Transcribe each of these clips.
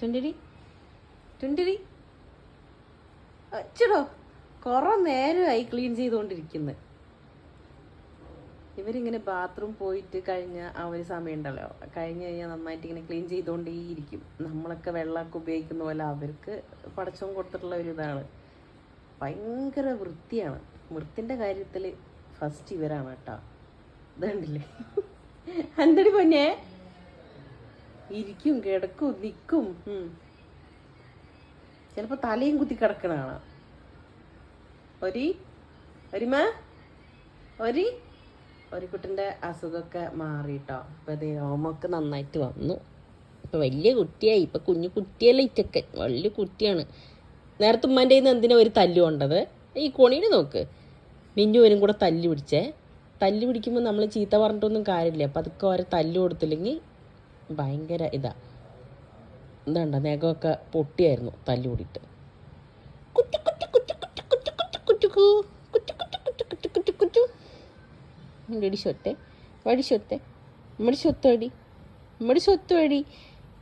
Twenty തുണ്ടിരി. അച്ചടോ കുറേ നേരമായി clean ചെയ്തുകൊണ്ടിരിക്കുന്നത് ഇവരിങ്ങനെ ബാത്റൂം പോയിട്ട് കഴിഞ്ഞ ആ ഒരു സമയം ഉണ്ടല്ലോ കഴിഞ്ഞ് കഴിഞ്ഞാൽ നന്നായിട്ട് ഇങ്ങനെ ക്ലീൻ ചെയ്തുകൊണ്ടേയിരിക്കും. നമ്മളൊക്കെ വെള്ളമൊക്കെ ഉപയോഗിക്കുന്ന പോലെ അവർക്ക് പടച്ചവും കൊടുത്തിട്ടുള്ള ഒരു ഇതാണ്. ഭയങ്കര വൃത്തിയാണ്. വൃത്തിന്റെ കാര്യത്തിൽ ഫസ്റ്റ് ഇവരാണ് കേട്ടോ. ഇതുണ്ടല്ലേ എന്തടി പൊന്നെ? ഇരിക്കും കിടക്കും നിൽക്കും ചിലപ്പോൾ തലയും കുത്തി കിടക്കണ കാണാം. ഒരി ഒരിമ ഒരി. ഒരിക്കുട്ടിന്റെ അസുഖമൊക്കെ മാറിട്ടോ ഇപ്പൊ ഇത് രോമൊക്കെ നന്നായിട്ട് വന്നു. ഇപ്പം വലിയ കുട്ടിയായി. ഇപ്പം കുഞ്ഞു കുട്ടിയല്ല ഇറ്റൊക്കെ. വലിയ കുട്ടിയാണ്. നേരത്തെ ഉമ്മാന്റെ നിന്ന് എന്തിനാ ഒരു തല്ലു കൊണ്ടത്? ഈ കൊണീനെ നോക്ക്. മിന്നുവരും കൂടെ തല്ല് പിടിച്ചേ. തല്ല് പിടിക്കുമ്പോൾ നമ്മൾ ചീത്ത പറഞ്ഞിട്ടൊന്നും കാര്യമില്ല. അപ്പം അതൊക്കെ ഓരോ തല്ല് കൊടുത്തില്ലെങ്കിൽ ഭയങ്കര ഇതാ എന്താണ്ട നഖമൊക്കെ പൊട്ടിയായിരുന്നു തല്ലുകൂടിയിട്ട് കുറ്റി കുറ്റി കുറ്റി കുറ്റി വടി സ്വത്തെ ഇമ്മടി സ്വത്ത് വടി സ്വത്ത് വടി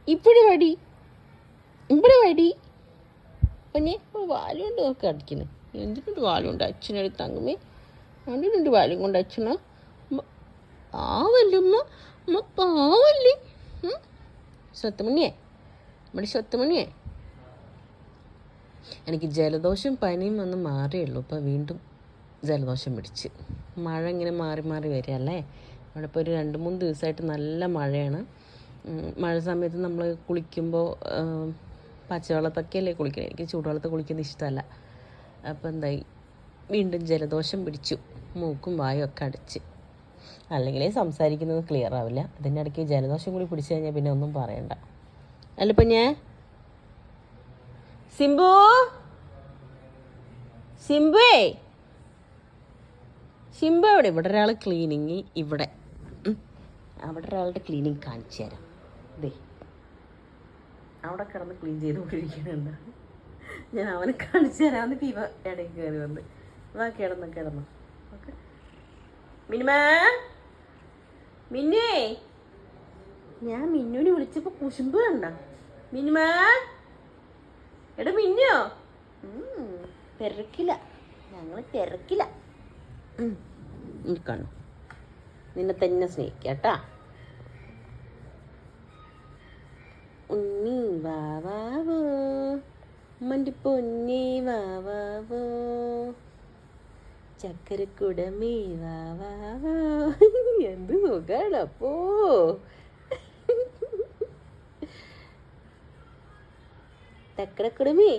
ഇപ്പടി വടി ഇവിടെ വടി പിന്നെ വാലുകൊണ്ട് നോക്കി അടിക്കുന്നു എന്തിനുണ്ട് വാലുകൊണ്ട് അച്ഛനടുത്ത് തങ്ങമേ അതിനുണ്ട് വാലും കൊണ്ട് അച്ഛന പാവല്ലേ ഉമ്മ ഉമ്മ പാവല്ലേ? സ്വത്തുമണിയേ നമ്മുടെ സ്വത്തുമണിയേ എനിക്ക് ജലദോഷം പനിയും വന്ന് മാറിയുള്ളൂ ഇപ്പം വീണ്ടും ജലദോഷം പിടിച്ച്. മഴ ഇങ്ങനെ മാറി മാറി വരികയല്ലേ? ഇവിടെ ഇപ്പോൾ ഒരു രണ്ട് മൂന്ന് ദിവസമായിട്ട് നല്ല മഴയാണ്. മഴ സമയത്ത് നമ്മൾ കുളിക്കുമ്പോൾ പച്ചവെള്ളത്തൊക്കെ അല്ലേ കുളിക്കണേ? എനിക്ക് ചൂടുവെള്ളത്തിൽ കുളിക്കുന്നത് ഇഷ്ടമല്ല. അപ്പോൾ എന്തായി? വീണ്ടും ജലദോഷം പിടിച്ചു. മൂക്കും വായും ഒക്കെ അടച്ച്. അല്ലെങ്കിലേ സംസാരിക്കുന്നത് ക്ലിയർ ആവില്ല. അതിന്റെ ഇടയ്ക്ക് ജലദോഷം കൂടി പിടിച്ചു കഴിഞ്ഞാൽ പിന്നെ ഒന്നും പറയണ്ട. അല്ല ഇപ്പം ഞാൻ? സിംബു? സിംബുവേ? സിംബു എവിടെ? ഇവിടെ ഒരാൾ ക്ലീനിങ് ഇവിടെ. അവിടെ ഒരാളുടെ ക്ലീനിങ് കാണിച്ചു തരാം. ദേ. അവിടെ കിടന്ന് ക്ലീൻ ചെയ്ത് കൊണ്ടിരിക്കുന്നുണ്ട് ഞാൻ അവനെ കാണിച്ചു തരാമെന്ന് ഇവ ഇടയ്ക്ക് കയറി വന്ന്. ഇവ കിടന്നു കിടന്നു. ഓക്കെ? മിനിമാ? മിന്നേ? ഞാൻ മിന്നുവിനെ വിളിച്ചപ്പോ കുശുമ്പ് കണ്ട. മിനിമ? എടാ മിന്നോ. തിരക്കില്ല ഞങ്ങൾ തിരക്കില്ല ഇരിക്കണം നിന്നെ തന്നെ സ്നേഹിക്കാട്ടാ. ഉണ്ണി വാവാവോ ഉമ്മന്റെ പൊന്നി വാവാവോ ചക്കരക്കുടമേ വാവാവോ എന്ത് സുഖാണ് അപ്പോ? തക്കടക്കുടമേ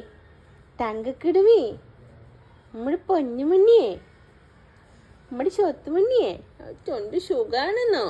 തങ്കക്കിടമേ നമ്മുടെ പൊന്നുമണ്ണിയേ നമ്മുടെ സ്വത്തുമണ്ണിയേ തൊണ്ട് സുഖാണെന്നോ?